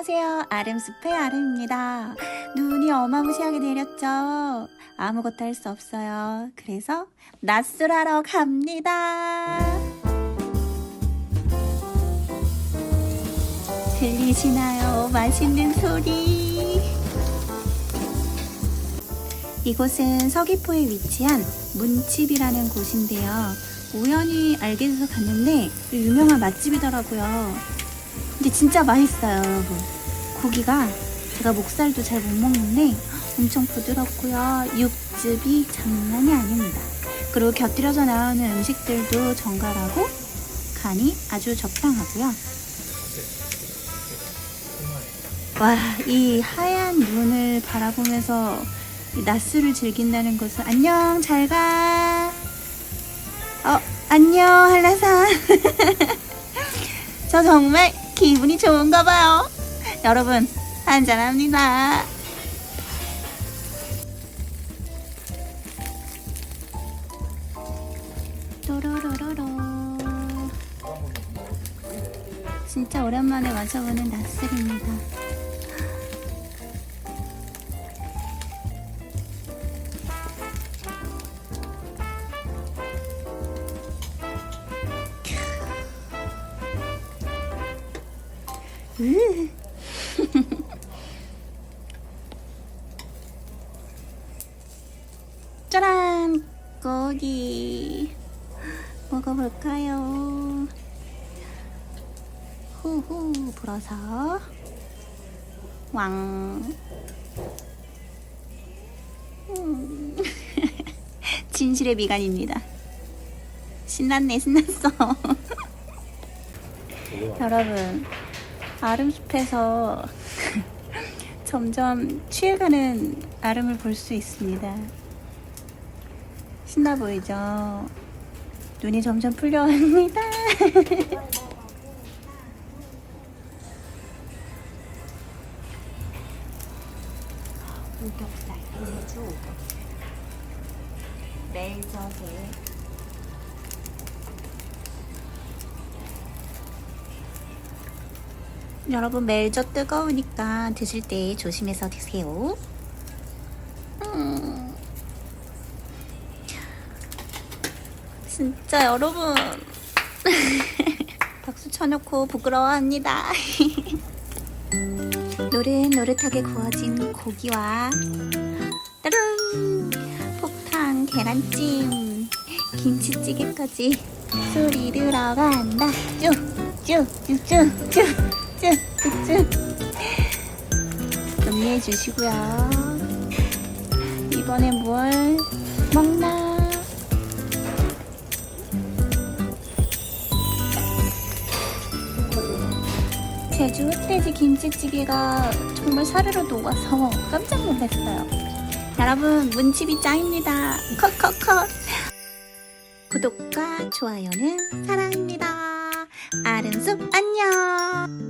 안녕하세요. 아름숲의 아름입니다. 눈이 어마무시하게 내렸죠? 아무것도 할 수 없어요. 그래서 낮술하러 갑니다. 들리시나요? 맛있는 소리. 이곳은 서귀포에 위치한 문집이라는 곳인데요. 우연히 알게 돼서 갔는데 유명한 맛집이더라고요. 근데 진짜 맛있어요, 여러분. 고기가 제가 목살도 잘 못 먹는데 엄청 부드럽고요. 육즙이 장난이 아닙니다. 그리고 곁들여져 나오는 음식들도 정갈하고 간이 아주 적당하고요. 와, 이 하얀 눈을 바라보면서 이 낮술을 즐긴다는 것은 안녕, 잘 가. 어, 안녕, 한라산. 저 정말 기분이 좋은가 봐요. 여러분, 한잔합니다. 또로로로로. 진짜 오랜만에 마셔보는 낮술입니다. 짜란! 고기 먹어볼까요? 후후 불어서 왕 음. 진실의 미간입니다 신났네 신났어 여러분 아름숲에서 점점 취해가는 아름을 볼 수 있습니다. 신나 보이죠? 눈이 점점 제주 우격살. 멜젓에 여러분 멜젓 뜨거우니까 드실 때 조심해서 드세요. 음. 진짜 여러분 박수 쳐놓고 부끄러워합니다. 노릇노릇하게 구워진 고기와 따릉 폭탄 계란찜 김치찌개까지 소리 들어간다 쭉쭉쭉쭉쭉 쭉쭉쭉 음미해 주시고요. 이번에 뭘 먹나? 제주 흑돼지 김치찌개가 정말 사르르 녹아서 깜짝 놀랐어요. 여러분 문집이 짱입니다. 컷컷컷. 구독과 좋아요는 사랑입니다. 아름숲 안녕.